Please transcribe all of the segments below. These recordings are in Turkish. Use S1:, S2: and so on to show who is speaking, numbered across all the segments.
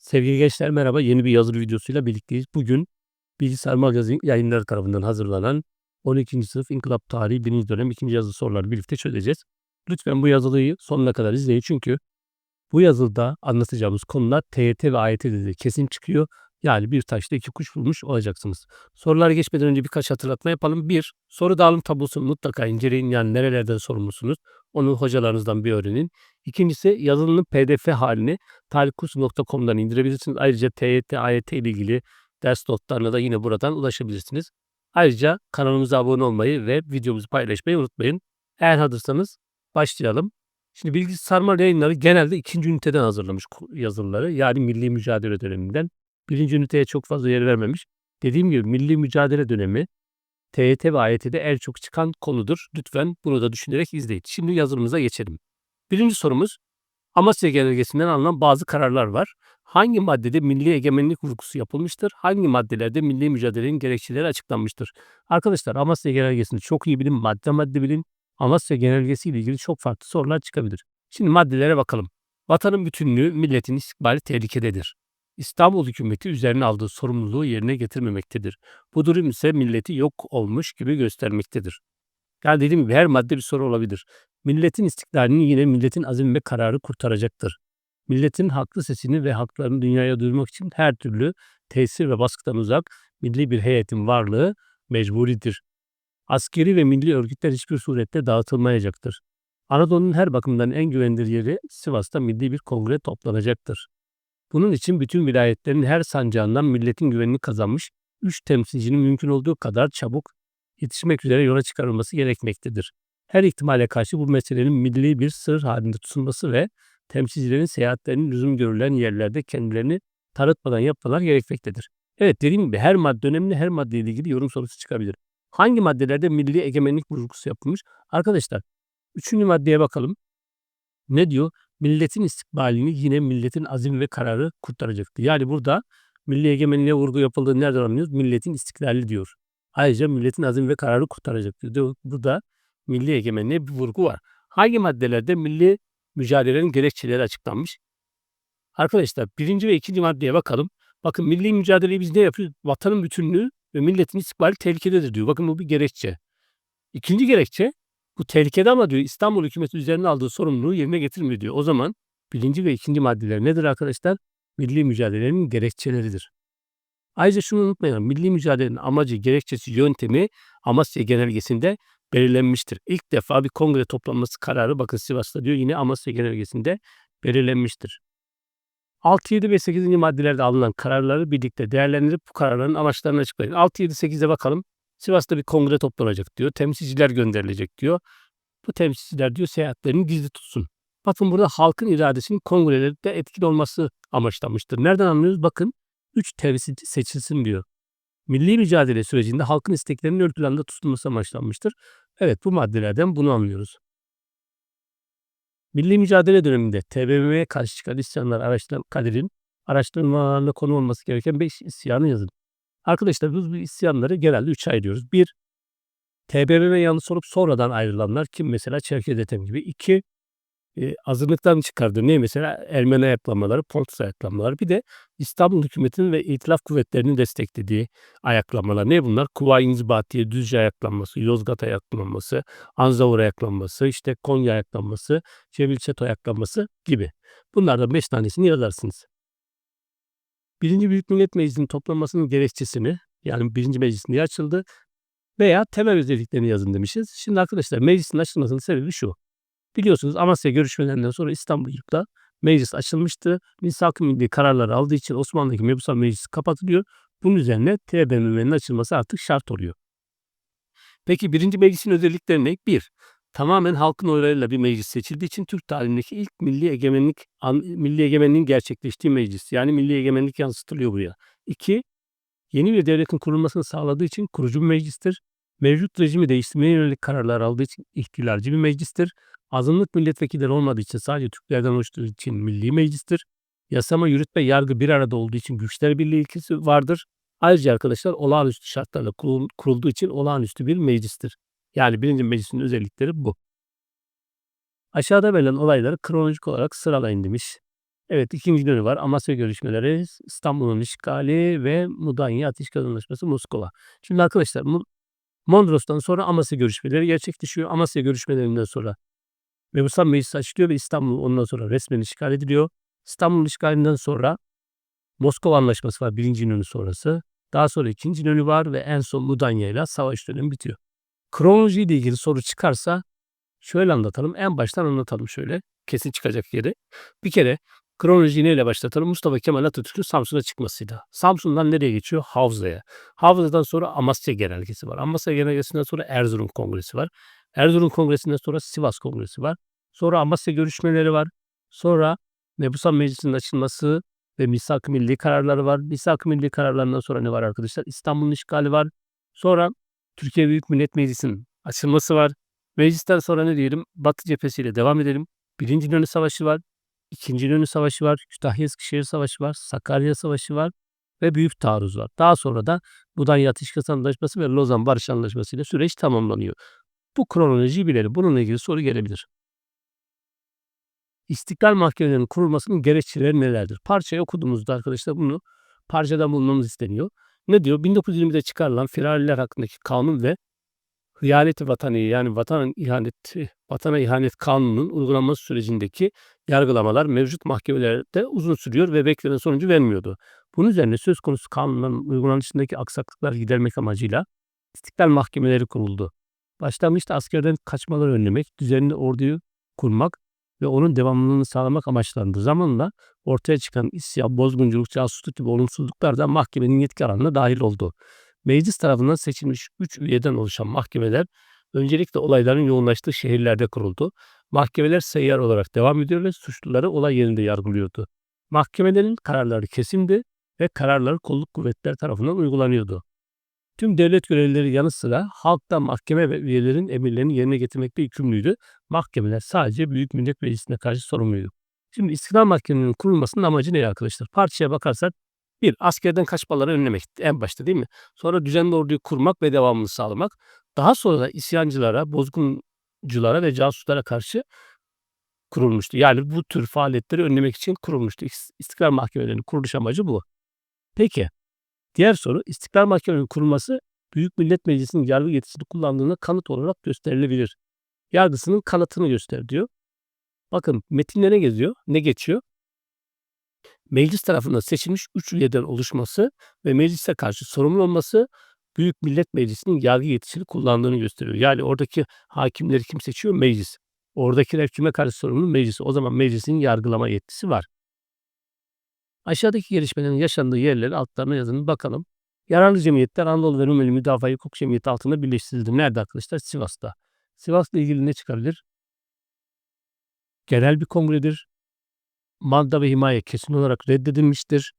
S1: Sevgili gençler merhaba. Yeni bir yazılı videosuyla birlikteyiz. Bugün Bilgisayar Magazin yayınları tarafından hazırlanan 12. sınıf İnkılap Tarihi 1. dönem 2. yazılı soruları birlikte çözeceğiz. Lütfen bu yazılıyı sonuna kadar izleyin çünkü bu yazılıda anlatacağımız konular TYT ve AYT'de de kesin çıkıyor. Yani bir taşla iki kuş bulmuş olacaksınız. Sorulara geçmeden önce birkaç hatırlatma yapalım. Bir, soru dağılım tablosunu mutlaka inceleyin. Yani nerelerden sorumlusunuz onu hocalarınızdan bir öğrenin. İkincisi yazılının pdf halini tarihkurs.com'dan indirebilirsiniz. Ayrıca TYT, AYT ile ilgili ders notlarına da yine buradan ulaşabilirsiniz. Ayrıca kanalımıza abone olmayı ve videomuzu paylaşmayı unutmayın. Eğer hazırsanız başlayalım. Şimdi bilgi sarmal yayınları genelde ikinci üniteden hazırlamış yazıları. Yani milli mücadele döneminden. Birinci üniteye çok fazla yer vermemiş. Dediğim gibi milli mücadele dönemi TYT ve AYT'de en çok çıkan konudur. Lütfen bunu da düşünerek izleyin. Şimdi yazılımıza geçelim. Birinci sorumuz Amasya Genelgesi'nden alınan bazı kararlar var. Hangi maddede milli egemenlik vurgusu yapılmıştır? Hangi maddelerde milli mücadelenin gerekçeleri açıklanmıştır? Arkadaşlar Amasya Genelgesi'ni çok iyi bilin, madde madde bilin. Amasya Genelgesi ile ilgili çok farklı sorular çıkabilir. Şimdi maddelere bakalım. Vatanın bütünlüğü, milletin istikbali tehlikededir. İstanbul hükümeti üzerine aldığı sorumluluğu yerine getirmemektedir. Bu durum ise milleti yok olmuş gibi göstermektedir. Yani dediğim gibi her madde bir soru olabilir. Milletin istiklalini yine milletin azim ve kararı kurtaracaktır. Milletin haklı sesini ve haklarını dünyaya duyurmak için her türlü tesir ve baskıdan uzak milli bir heyetin varlığı mecburidir. Askeri ve milli örgütler hiçbir surette dağıtılmayacaktır. Anadolu'nun her bakımdan en güvenilir yeri Sivas'ta milli bir kongre toplanacaktır. Bunun için bütün vilayetlerin her sancağından milletin güvenini kazanmış 3 temsilcinin mümkün olduğu kadar çabuk yetişmek üzere yola çıkarılması gerekmektedir. Her ihtimale karşı bu meselenin milli bir sır halinde tutulması ve temsilcilerin seyahatlerinin lüzum görülen yerlerde kendilerini tanıtmadan yapmalar gerekmektedir. Evet dediğim gibi her madde önemli, her maddeyle ilgili yorum sorusu çıkabilir. Hangi maddelerde milli egemenlik vurgusu yapılmış? Arkadaşlar, üçüncü maddeye bakalım. Ne diyor? Milletin istikbalini yine milletin azim ve kararı kurtaracaktı. Yani burada milli egemenliğe vurgu yapıldığı nereden anlıyoruz? Milletin istiklali diyor. Ayrıca milletin azim ve kararı kurtaracaktır diyor. Burada milli egemenliğe bir vurgu var. Hangi maddelerde milli mücadelenin gerekçeleri açıklanmış? Arkadaşlar birinci ve ikinci maddeye bakalım. Bakın milli mücadeleyi biz ne yapıyoruz? Vatanın bütünlüğü ve milletin istikbali tehlikededir diyor. Bakın bu bir gerekçe. İkinci gerekçe bu tehlikede ama diyor İstanbul hükümeti üzerine aldığı sorumluluğu yerine getirmiyor diyor. O zaman birinci ve ikinci maddeler nedir arkadaşlar? Milli mücadelenin gerekçeleridir. Ayrıca şunu unutmayalım. Milli mücadelenin amacı, gerekçesi, yöntemi Amasya Genelgesi'nde belirlenmiştir. İlk defa bir kongre toplanması kararı bakın Sivas'ta diyor yine Amasya Genelgesi'nde belirlenmiştir. 6, 7 ve 8. maddelerde alınan kararları birlikte değerlendirip bu kararların amaçlarını açıklayın. 6, 7, 8'e bakalım. Sivas'ta bir kongre toplanacak diyor. Temsilciler gönderilecek diyor. Bu temsilciler diyor seyahatlerini gizli tutsun. Bakın burada halkın iradesinin kongrelerde etkili olması amaçlanmıştır. Nereden anlıyoruz? Bakın 3 temsilci seçilsin diyor. Milli mücadele sürecinde halkın isteklerinin planda tutulması amaçlanmıştır. Evet bu maddelerden bunu anlıyoruz. Milli mücadele döneminde TBMM'ye karşı çıkan isyanlar araştıran Kadir'in araştırmalarına konu olması gereken 5 isyanı yazın. Arkadaşlar biz bu isyanları genelde 3'e ayırıyoruz. 1. TBMM yanlısı olup sonradan ayrılanlar kim mesela Çerkez Ethem gibi. 2 e, azınlıktan çıkardığı ne mesela Ermeni ayaklanmaları, Pontus ayaklanmaları bir de İstanbul hükümetinin ve itilaf kuvvetlerinin desteklediği ayaklanmalar. Ne bunlar? Kuvayi İnzibatiye, Düzce ayaklanması, Yozgat ayaklanması, Anzavur ayaklanması, işte Konya ayaklanması, Cemil ayaklanması gibi. Bunlardan beş tanesini yazarsınız. Birinci Büyük Millet Meclisi'nin toplanmasının gerekçesini yani birinci meclis niye açıldı veya temel özelliklerini yazın demişiz. Şimdi arkadaşlar meclisin açılmasının sebebi şu. Biliyorsunuz Amasya görüşmelerinden sonra İstanbul'da meclis açılmıştı. Misak-ı Milli kararları aldığı için Osmanlı'daki mebusal meclis kapatılıyor. Bunun üzerine TBMM'nin açılması artık şart oluyor. Peki birinci meclisin özellikleri ne? Bir, tamamen halkın oylarıyla bir meclis seçildiği için Türk tarihindeki ilk milli egemenlik milli egemenliğin gerçekleştiği meclis. Yani milli egemenlik yansıtılıyor buraya. İki, yeni bir devletin kurulmasını sağladığı için kurucu bir meclistir. Mevcut rejimi değiştirmeye yönelik kararlar aldığı için ihtilalci bir meclistir. Azınlık milletvekilleri olmadığı için sadece Türklerden oluştuğu için milli meclistir. Yasama, yürüt ve yargı bir arada olduğu için güçler birliği ilkesi vardır. Ayrıca arkadaşlar olağanüstü şartlarla kurulduğu için olağanüstü bir meclistir. Yani birinci meclisin özellikleri bu. Aşağıda verilen olayları kronolojik olarak sıralayın demiş. Evet ikinci dönü var. Amasya görüşmeleri, İstanbul'un işgali ve Mudanya Ateşkes Anlaşması Moskova. Şimdi arkadaşlar Mondros'tan sonra Amasya görüşmeleri gerçekleşiyor. Amasya görüşmelerinden sonra Mebusan Meclisi açılıyor ve İstanbul ondan sonra resmen işgal ediliyor. İstanbul işgalinden sonra Moskova Anlaşması var birinci İnönü sonrası. Daha sonra ikinci İnönü var ve en son Mudanya ile savaş dönemi bitiyor. Kronolojiyle ilgili soru çıkarsa şöyle anlatalım. En baştan anlatalım şöyle. Kesin çıkacak yeri. Bir kere kronolojiyi neyle başlatalım? Mustafa Kemal Atatürk'ün Samsun'a çıkmasıyla. Samsun'dan nereye geçiyor? Havza'ya. Havza'dan sonra Amasya Genelgesi var. Amasya Genelgesi'nden sonra Erzurum Kongresi var. Erzurum Kongresi'nden sonra Sivas Kongresi var. Sonra Amasya görüşmeleri var. Sonra Mebusan Meclisi'nin açılması ve Misak-ı Milli kararları var. Misak-ı Milli kararlarından sonra ne var arkadaşlar? İstanbul'un işgali var. Sonra Türkiye Büyük Millet Meclisi'nin açılması var. Meclisten sonra ne diyelim? Batı cephesiyle devam edelim. Birinci İnönü Savaşı var. İkinci İnönü Savaşı var. Kütahya Eskişehir Savaşı var. Sakarya Savaşı var. Ve Büyük Taarruz var. Daha sonra da Mudanya Ateşkes Anlaşması ve Lozan Barış Anlaşması ile süreç tamamlanıyor. Bu kronolojiyi bilelim. Bununla ilgili soru gelebilir. İstiklal Mahkemelerinin kurulmasının gerekçeleri nelerdir? Parçayı okuduğumuzda arkadaşlar bunu parçada bulmamız isteniyor. Ne diyor? 1920'de çıkarılan firariler hakkındaki kanun ve hıyaneti vatanı yani vatan ihaneti, vatana ihanet kanununun uygulanması sürecindeki yargılamalar mevcut mahkemelerde uzun sürüyor ve beklenen sonucu vermiyordu. Bunun üzerine söz konusu kanunların uygulanışındaki aksaklıkları gidermek amacıyla istiklal mahkemeleri kuruldu. Başlangıçta askerden kaçmaları önlemek, düzenli orduyu kurmak ve onun devamlılığını sağlamak amaçlandı. Zamanla ortaya çıkan isyan, bozgunculuk, casusluk gibi olumsuzluklar da mahkemenin yetki alanına dahil oldu. Meclis tarafından seçilmiş 3 üyeden oluşan mahkemeler öncelikle olayların yoğunlaştığı şehirlerde kuruldu. Mahkemeler seyyar olarak devam ediyor ve suçluları olay yerinde yargılıyordu. Mahkemelerin kararları kesimdi ve kararları kolluk kuvvetler tarafından uygulanıyordu. Tüm devlet görevlileri yanı sıra halk da mahkeme ve üyelerin emirlerini yerine getirmekte yükümlüydü. Mahkemeler sadece Büyük Millet Meclisi'ne karşı sorumluydu. Şimdi İstiklal Mahkemelerinin kurulmasının amacı ne arkadaşlar? Parçaya bakarsak bir, askerden kaçmaları önlemek en başta değil mi? Sonra düzenli orduyu kurmak ve devamını sağlamak. Daha sonra da isyancılara, bozgunculara ve casuslara karşı kurulmuştu. Yani bu tür faaliyetleri önlemek için kurulmuştu. İs- İstiklal Mahkemelerinin kuruluş amacı bu. Peki, diğer soru İstiklal Mahkemelerinin kurulması Büyük Millet Meclisi'nin yargı yetisini kullandığına kanıt olarak gösterilebilir. Yargısının kanıtını göster diyor. Bakın metinde ne geziyor, ne geçiyor? Meclis tarafından seçilmiş 3 üyeden oluşması ve meclise karşı sorumlu olması Büyük Millet Meclisi'nin yargı yetisini kullandığını gösteriyor. Yani oradaki hakimleri kim seçiyor? Meclis. Oradakiler kime karşı sorumlu? Meclis. O zaman meclisin yargılama yetkisi var. Aşağıdaki gelişmelerin yaşandığı yerleri altlarına yazın bakalım. Yararlı cemiyetler Anadolu ve Rumeli Müdafaa Hukuk Cemiyeti altında birleştirildi. Nerede arkadaşlar? Sivas'ta. Sivas'la ilgili ne çıkabilir? Genel bir kongredir. Manda ve himaye kesin olarak reddedilmiştir.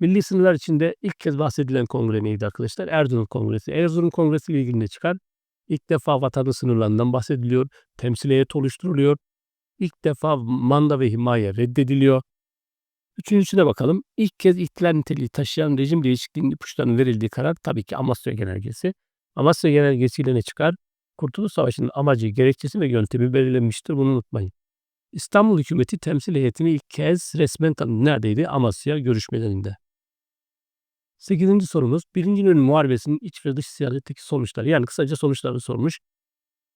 S1: Milli sınırlar içinde ilk kez bahsedilen kongre neydi arkadaşlar? Erzurum Kongresi. Erzurum Kongresi ile ilgili ne çıkar? İlk defa vatanın sınırlarından bahsediliyor. Temsil heyeti oluşturuluyor. İlk defa manda ve himaye reddediliyor. Üçüncüsüne bakalım. İlk kez ihtilal niteliği taşıyan rejim değişikliğinin ipuçlarının verildiği karar tabii ki Amasya Genelgesi. Amasya Genelgesi ile ne çıkar? Kurtuluş Savaşı'nın amacı, gerekçesi ve yöntemi belirlenmiştir. Bunu unutmayın. İstanbul hükümeti temsil heyetini ilk kez resmen tanıdı. Neredeydi? Amasya görüşmelerinde. Sekizinci sorumuz. Birinci İnönü Muharebesi'nin iç ve dış siyasetteki sonuçları. Yani kısaca sonuçlarını sormuş.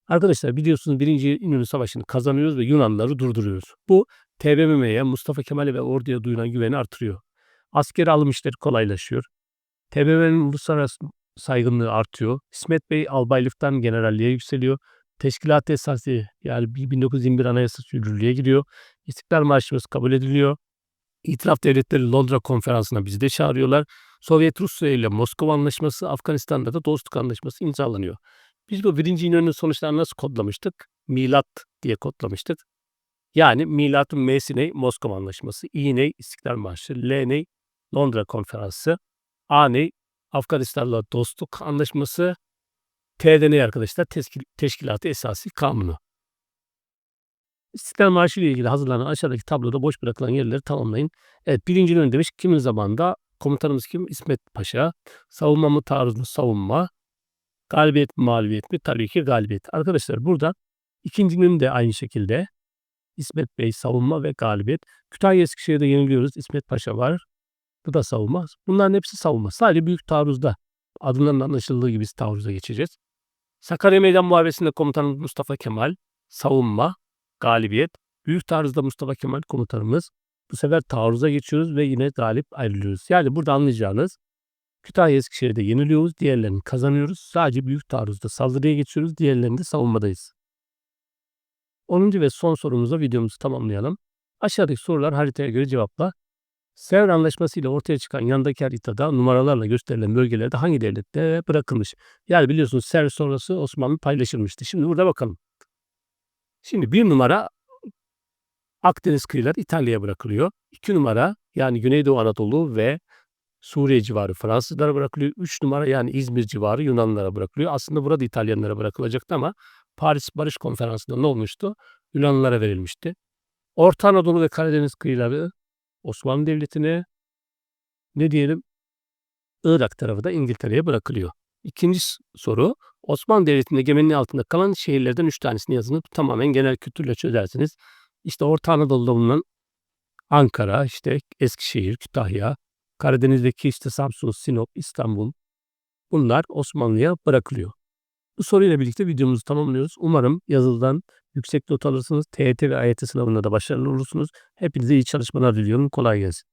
S1: Arkadaşlar biliyorsunuz Birinci İnönü Savaşı'nı kazanıyoruz ve Yunanlıları durduruyoruz. Bu TBMM'ye, Mustafa Kemal'e ve orduya duyulan güveni artırıyor. Askeri alım işleri kolaylaşıyor. TBMM'nin uluslararası saygınlığı artıyor. İsmet Bey albaylıktan generalliğe yükseliyor. Teşkilat esası yani 1921 Anayasası yürürlüğe giriyor. İstiklal Marşımız kabul ediliyor. İtiraf Devletleri Londra Konferansı'na bizi de çağırıyorlar. Sovyet Rusya ile Moskova Anlaşması, Afganistan'da da Dostluk Anlaşması imzalanıyor. Biz bu birinci İnönü sonuçlarını nasıl kodlamıştık? Milat diye kodlamıştık. Yani milatın M'si ne? Moskova Anlaşması. İ ne? İstiklal Marşı. L ne? Londra Konferansı. A ne? Afganistan'la Dostluk Anlaşması. T'de ne arkadaşlar? Teşkil, teşkilatı Esası Kanunu. İstiklal Marşı ile ilgili hazırlanan aşağıdaki tabloda boş bırakılan yerleri tamamlayın. Evet birinci İnönü demiş. Kimin zamanında? Komutanımız kim? İsmet Paşa. Savunma mı taarruz mu? Savunma. Galibiyet mi mağlubiyet mi? Tabii ki galibiyet. Arkadaşlar burada ikinci İnönü de aynı şekilde İsmet Bey savunma ve galibiyet. Kütahya Eskişehir'de yeniliyoruz. İsmet Paşa var. Bu da savunma. Bunların hepsi savunma. Sadece büyük taarruzda adından da anlaşıldığı gibi biz taarruza geçeceğiz. Sakarya Meydan Muharebesi'nde komutanımız Mustafa Kemal. Savunma, galibiyet. Büyük taarruzda Mustafa Kemal komutanımız. Bu sefer taarruza geçiyoruz ve yine galip ayrılıyoruz. Yani burada anlayacağınız Kütahya Eskişehir'de yeniliyoruz. Diğerlerini kazanıyoruz. Sadece büyük taarruzda saldırıya geçiyoruz. Diğerlerinde savunmadayız. 10. ve son sorumuzla videomuzu tamamlayalım. Aşağıdaki sorular haritaya göre cevapla. Sevr Anlaşması ile ortaya çıkan yandaki haritada numaralarla gösterilen bölgelerde hangi devlette bırakılmış? Yani biliyorsunuz Sevr sonrası Osmanlı paylaşılmıştı. Şimdi burada bakalım. Şimdi bir numara Akdeniz kıyıları İtalya'ya bırakılıyor. İki numara yani Güneydoğu Anadolu ve Suriye civarı Fransızlara bırakılıyor. Üç numara yani İzmir civarı Yunanlılara bırakılıyor. Aslında burada İtalyanlara bırakılacaktı ama Paris Barış Konferansı'nda ne olmuştu? Yunanlılara verilmişti. Orta Anadolu ve Karadeniz kıyıları Osmanlı Devleti'ne ne diyelim Irak tarafı da İngiltere'ye bırakılıyor. İkinci soru Osmanlı Devleti'nin egemenliği altında kalan şehirlerden üç tanesini yazın. Tamamen genel kültürle çözersiniz. İşte Orta Anadolu'da bulunan Ankara, işte Eskişehir, Kütahya, Karadeniz'deki işte Samsun, Sinop, İstanbul bunlar Osmanlı'ya bırakılıyor. Bu soruyla birlikte videomuzu tamamlıyoruz. Umarım yazılıdan yüksek not alırsınız. TYT ve AYT sınavında da başarılı olursunuz. Hepinize iyi çalışmalar diliyorum. Kolay gelsin.